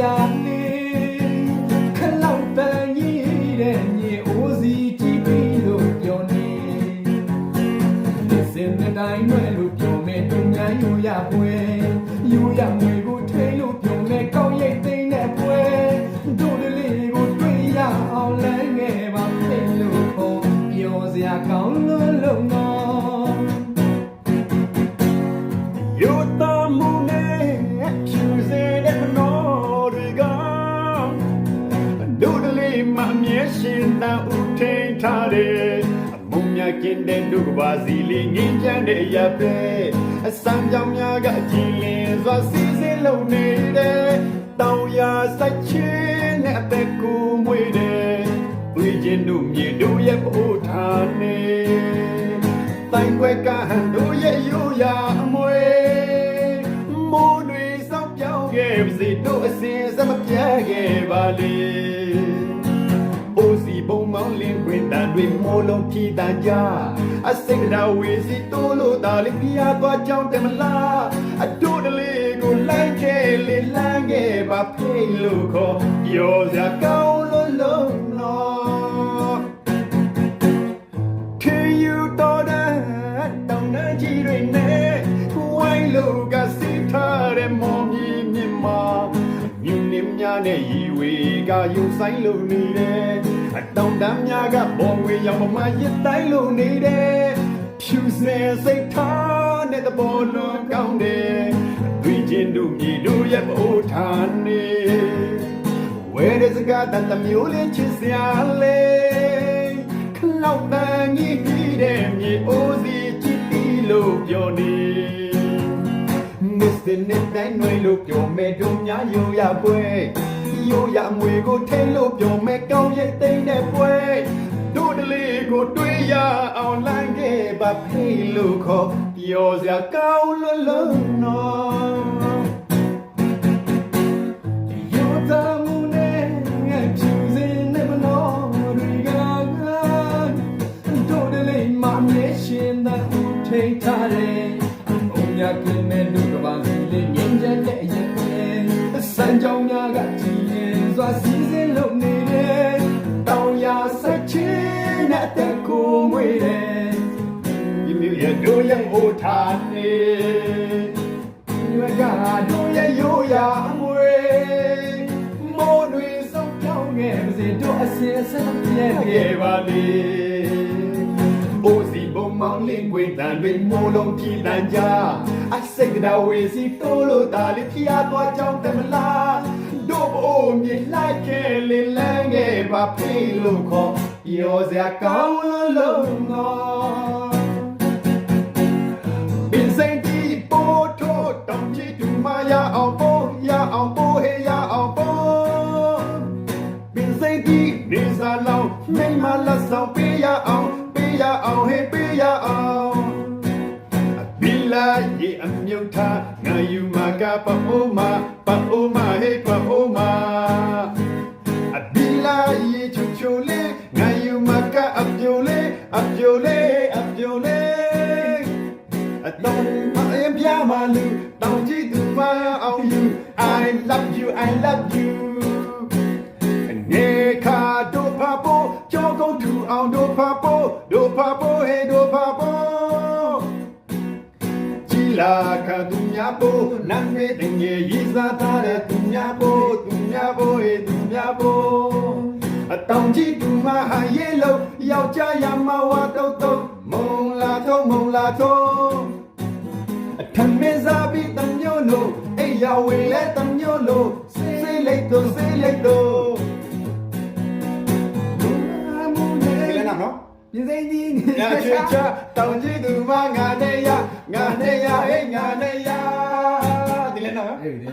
ရာလေးခလောက်ပန်ကြီးတဲ့မြေအိုးစီကြည့်ပြီးလို့ပြောနေဒီစင်တိုင်းွယ်လို့ပြောမယ်သူများယူရပွဲယူရပွဲ အမုံမြကင်းတဲ့ဒုက္ခပါစီလေးငင်းချမ်းတဲ့ရပဲအစမ်းကြောင်များကအကြည်လင်စွာစီစဉ်လုံနေတယ်တောင်ရစိုက်ချင်းနဲ့အသက်ကိုမွေးတယ်ဝေချင်းတို့မြေတို့ရဲ့ပို့ထားနေတိုင်ွက်ကဟန်တို့ရဲ့ရိုးရာအမွေမိုးတွေစောက်ပြောင်းခဲ့ပါစေတို့အစဉ်စမပြတ်ခဲ့ပါလေ တန်တွေမိုးလုံးဖြီးတန်ကြအစိတ်တော်ဝေစီတိုးလို့တာလေးပြာသွားကြောင်းတယ်မလားအတူတလေးကိုလိုက်ခဲ့လေလမ်းခဲ့ပါဖိလို့ခေါ်ပြောစရာကောင်းလို့လုံးတော့ခေယူတော်တဲ့တောင်းတကြီးတွေနဲ့ဝိုင်းလို့ကစီထားတဲ့မောင်ကြီးမြင်မှာမြင်းနှင်းများနဲ့ရီဝေကယူဆိုင်လို့နေတယ် အတောင်တန်းများကဘောင်ဝေရောက်မှရစ်တိုင်းလို့နေတယ်ဖြူစင်စိတ်ထားတဲ့သဘောလွန်ကောင်းတယ်တွေ့ချင်းတို့မြေတို့ရဲ့ပို့ထားနေဝဲတဲ့စကားတတ်တမျိုးလေးချစ်စရာလေခလောက်တန်ကြီးပြီးတဲ့မြေအိုးစီချစ်တီလို့ပြောနေမစ္စတာနစ်တိုင်းຫນွေလို့ပြောမဲ့တို့များယူရပွဲ ယူရမွေကိုထိန်လို့ပြောမဲ့ကောင်းရဲ့တိမ်တဲ့ပွဲတို့တလေးကိုတွေးရအောင်လမ်းခဲ့ပါဖိလို့ခေါ်ပြောစရာကောင်းလို့လုံးနော်ယောသမူနဲ့ငါချူစင်နေမလို့ရီကတို့တလေးမမြဲရှင်တဲ့ဦးထိန်ထားတယ်။ဘုံညာကင်းမဲ့လူကပါစီလေးငင်းချက်တဲ့ရဲ့စံကြောင်များကကြည်ရင် စွာစီစဉ်လုပ်နေတယ်တောင်ရဆက်ချင်းနဲ့အသက်ကိုမွေးတယ်ဒီမျိုးရတို့ရဲ့ဟိုထားနေရွက်ကတို့ရဲ့ရိုးရာအမွေမိုးတွေစုံပြောင်းငယ်ပါစေတို့အစင်ဆက်ပြည့်ခဲ့ပါလေအိုစီဘုံမောင်လင်းကွေတန်တွေမိုးလုံးကြည်တန်ကြအစိတ်တော်ဝေစီတိုးလို့တာလေးဖျားသွားကြောင်းတယ်မလား တို့ဘိုးမြေလိုက်ခဲ့လေလန်းခဲ့ပါဖိလို့ခေါ်ပြောစရာကောင်းလို့လုံးတော့ပင်စိန်တီပို့ထိုးတောင်ကြီးတူမရအောင်ပို့ရအောင်ပို့ဟေးရအောင်ပို့ပင်စိန်တီနေစားလောင်းမိမလက်ဆောင်ပေးရအောင်ပေးရအောင်ဟေးပေးရအောင်အဘီလာ ရေအမြုပ်ထားငါယူမကပအိုးမပအိုးမဟေးပအိုးမအဘီလာရေချူချူလေးငါယူမကအပြိုလေးအပြိုလေးအပြိုလေးအတော့မအရင်ပြမလူတောင်ကြည့်သူမအောင် you I love you I love you အနေခါဒိုဖာပိုကြောကုန်းထူအောင်ဒိုဖာပိုဒိုဖာပိုဟေ လာခါသူများပိုနာမည်တင်ရဲ့ရည်စားထားတဲ့သူများပိုသူများပိုဟေသူများပိုအတောင်ကြည့်သူမဟာရေလို့ယောက်ျားရမဝါတော့တော့မုံလာတော့မုံလာတော့အထမင်းစားပြီးတမျိုးလို့အိယာဝေလဲတမျိုးလို့စေးလိုက်တော့စေးလိုက်တော့ ပြင်စိမ့်ကြီးညချွေချတောင်ကြီးသူမငါနဲ့ရငါနဲ့ရဟဲ့ငါနဲ့ရဒီလည်းနော်။အေးဒီ